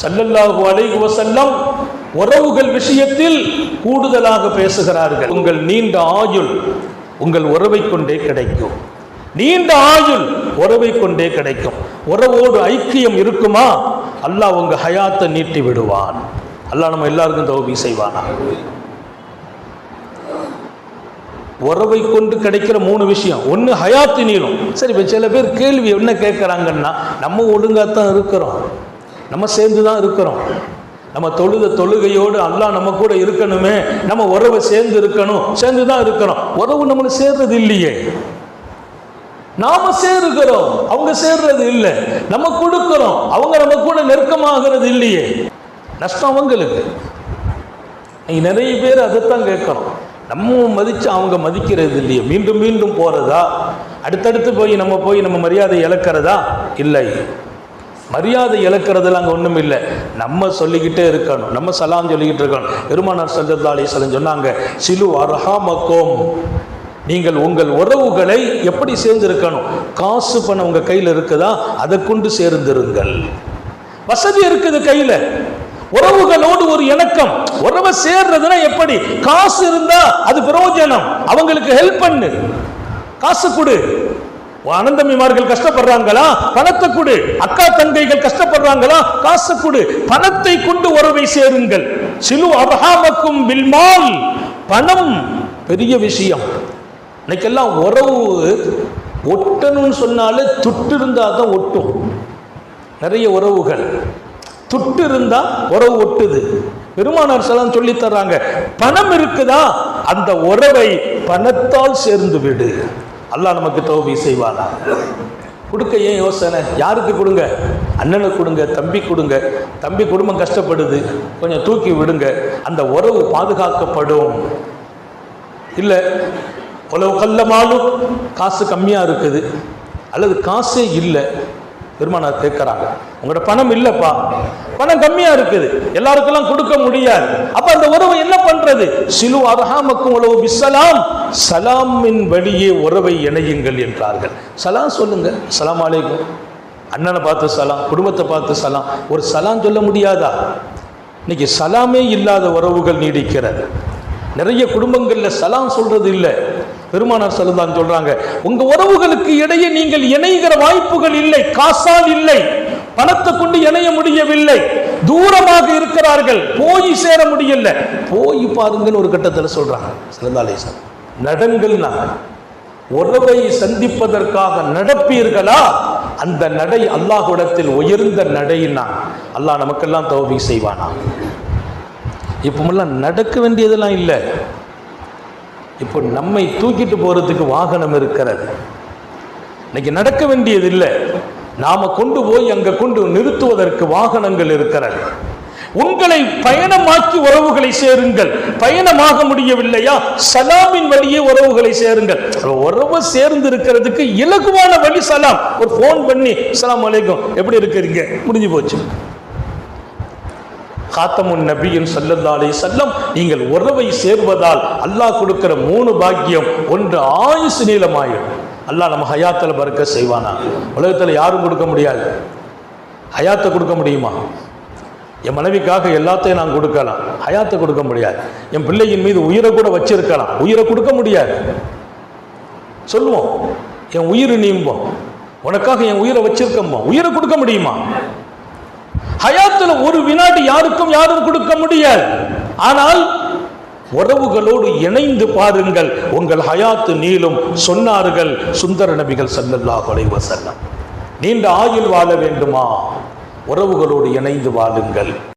சல்லல்லாஹு அலைஹி வசல்லம் உறவுகள் விஷயத்தில் கூடுதலாக பேசுகிறார்கள். உங்கள் நீண்ட ஆயுள் உங்கள் உறவை கொண்டே கிடைக்கும். நீண்ட ஆயுள் உறவை கொண்டே கிடைக்கும். உறவோடு ஐக்கியம் இருக்குமா? அல்லாஹ் உங்க ஹயாத்தை நீட்டி விடுவான். அல்லாஹ் நம்ம எல்லாருக்கும் தௌபி செய்வானா? உறவை கொண்டு கிடைக்கிற மூணு விஷயம். ஒன்று ஹயாத்து நீளும். சரி இப்போ சில பேர் கேள்வி என்ன கேட்குறாங்கன்னா நம்ம ஒழுங்காக தான் இருக்கிறோம். நம்ம சேர்ந்து தான் இருக்கிறோம். நம்ம தொழுத தொழுகையோடு அல்லா நம்ம கூட இருக்கணுமே. நம்ம உறவை சேர்ந்து இருக்கணும். சேர்ந்து தான் இருக்கிறோம். உறவு நம்மளை சேர்றது இல்லையே. நாம சேருகிறோம். அவங்க சேர்றது இல்லை. நம்ம கொடுக்கிறோம். அவங்க நம்ம கூட நெருக்கமாகிறது இல்லையே. நஷ்டம் அவங்களுக்கு. நிறைய பேர் அதைத்தான் கேட்குறோம். நம்ம மதிச்சு அவங்க மதிக்கிறது இல்லையே. மீண்டும் மீண்டும் போறதா? அடுத்தடுத்து போய் நம்ம போய் நம்ம மரியாதை இழக்கிறதா? இல்லை. மரியாதை இழக்கிறதுல அங்கே ஒன்றும் இல்லை. நம்ம சொல்லிக்கிட்டே இருக்கணும். நம்ம சலாம் சொல்லிக்கிட்டு இருக்கணும். பெருமானார் சல்லல்லா அலிஸ்லம் சொன்னாங்க சிலு அரஹாமக்கோம். நீங்கள் உங்கள் உறவுகளை எப்படி சேர்ந்திருக்கணும்? காசு பணம் உங்கள் கையில் இருக்குதா? அதை கொண்டு சேர்ந்திருங்கள். வசதி இருக்குது கையில். உறவுகளோடு ஒரு இணக்கம். உறவை சேர்றதுன்னா எப்படி? காசு இருந்தா அது பிரயோஜனம். அவங்களுக்கு ஹெல்ப் பண்ணு. காசு கொடு. அனந்தமிமார்கள் கஷ்டப்படுறாங்களா? பணத்தை கொடு. அக்கா தங்கைகள் கஷ்டப்படுறாங்களா? காசு கொடு. பணத்தை கொண்டு உறவை சேருங்கள். சிலு அபகாமக்கும் பில்மால் பணம் பெரிய விஷயம். இன்னைக்கெல்லாம் உறவு ஒட்டணும்னு சொன்னாலே துட்டு இருந்தால் தான் ஒட்டும். நிறைய உறவுகள். துட்டு இருந்தா உறவு ஒட்டுது. பெருமானார் செலம் சொல்லி தர்றாங்க பணம் இருக்குதா? அந்த உறவை பணத்தால் சேர்ந்து விடு அல்லாஹ் நமக்கு தௌபி செய்வானா? கொடுக்க ஏன் யோசனை? யாருக்கு கொடுங்க? அண்ணனுக்கு கொடுங்க தம்பி கொடுங்க. தம்பி குடும்பம் கஷ்டப்படுது கொஞ்சம் தூக்கி விடுங்க. அந்த உறவு பாதுகாக்கப்படும். இல்லை உழவு கல்லமாலும் காசு கம்மியாக இருக்குது. அல்லது காசே இல்லை. பெருமானார் கேட்குறாங்க. உங்களோட பணம் இல்லைப்பா. பணம் கம்மியாக இருக்குது. எல்லாருக்கெல்லாம் கொடுக்க முடியாது. அப்போ அந்த உறவை என்ன பண்ணுறது சிலு அரஹாமக்கும் உழவு பிசலாம் சலாமின் வழியே உறவை இணையுங்கள் என்றார்கள். சலாம் சொல்லுங்க. சலாம் அலைக்கும். அண்ணனை பார்த்து சலாம் குடும்பத்தை பார்த்து சலாம். ஒரு சலாம் சொல்ல முடியாதா? இன்னைக்கு சலாமே இல்லாத உறவுகள் நீடிக்கிறது. நிறைய குடும்பங்களில் சலாம் சொல்றது இல்லை. பெருமானார் செல்லுதான் சொல்றாங்க உங்க உறவுகளுக்கு இடையே நீங்கள் இணைகிற வாய்ப்புகள் இல்லை காசால் இல்லை பணத்தை கொண்டு இணைய முடியவில்லை தூரமாக இருக்கிறார்கள் போய் சேர முடியல. போய் பாருங்கன்னு ஒரு கட்டத்தில் சொல்றாங்க சிறந்தாலேசன் நடங்கள்னா உறவை சந்திப்பதற்காக நடப்பீர்களா? அந்த நடை அல்லாஹுடத்தில் உயர்ந்த நடைனா அல்லாஹ் நமக்கெல்லாம் தௌபி செய்வானா? இப்போமெல்லாம் நடக்க வேண்டியதெல்லாம் இல்லை. இப்போ நம்மை தூக்கிட்டு போகிறதுக்கு வாகனம் இருக்கிறது. இன்னைக்கு நடக்க வேண்டியது இல்லை நாம கொண்டு போய் அங்கே கொண்டு நிறுத்துவதற்கு வாகனங்கள் இருக்கிறது. உங்களை பயணமாக்கி உறவுகளை சேருங்கள். பயணமாக முடியவில்லையா? சலாமின் வழியே உறவுகளை சேருங்கள். உறவு சேர்ந்து இருக்கிறதுக்கு இலகுவான வழி சலாம். ஒரு ஃபோன் பண்ணி சலாம் அலைக்கும். எப்படி இருக்கிறீங்க? முடிஞ்சு போச்சு. காத்தமுன் நபியின் சல்லல்லா அலைஹி செல்லம் நீங்கள் உறவை சேர்வதால் அல்லாஹ் கொடுக்கிற மூணு பாக்கியம் ஒன்று ஆயுசு நீளமாயிடும் அல்லாஹ் நம்ம ஹயாத்தில் பறக்க செய்வானா? உலகத்தில் யாரும் கொடுக்க முடியாது. ஹயாத்தை கொடுக்க முடியுமா? என் மனைவிக்காக எல்லாத்தையும் நான் கொடுக்கலாம். ஹயாத்தை கொடுக்க முடியாது. என் பிள்ளையின் மீது உயிரை கூட வச்சிருக்கலாம். உயிரை கொடுக்க முடியாது. சொல்லுவோம். என் உயிர் நீம்போம். உனக்காக என் உயிரை வச்சிருக்கோம். உயிரை கொடுக்க முடியுமா? ஹயாத்துல ஒரு வினாடி யாரும் கொடுக்க முடியாது. ஆனால் உறவுகளோடு இணைந்து பாருங்கள். உங்கள் ஹயாத்து நீளும் சொன்னார்கள் சுந்தர நபிகள் சல்லல்லாஹு அலைஹி நீண்ட ஆயுள் வாழ வேண்டுமா? உறவுகளோடு இணைந்து வாழுங்கள்.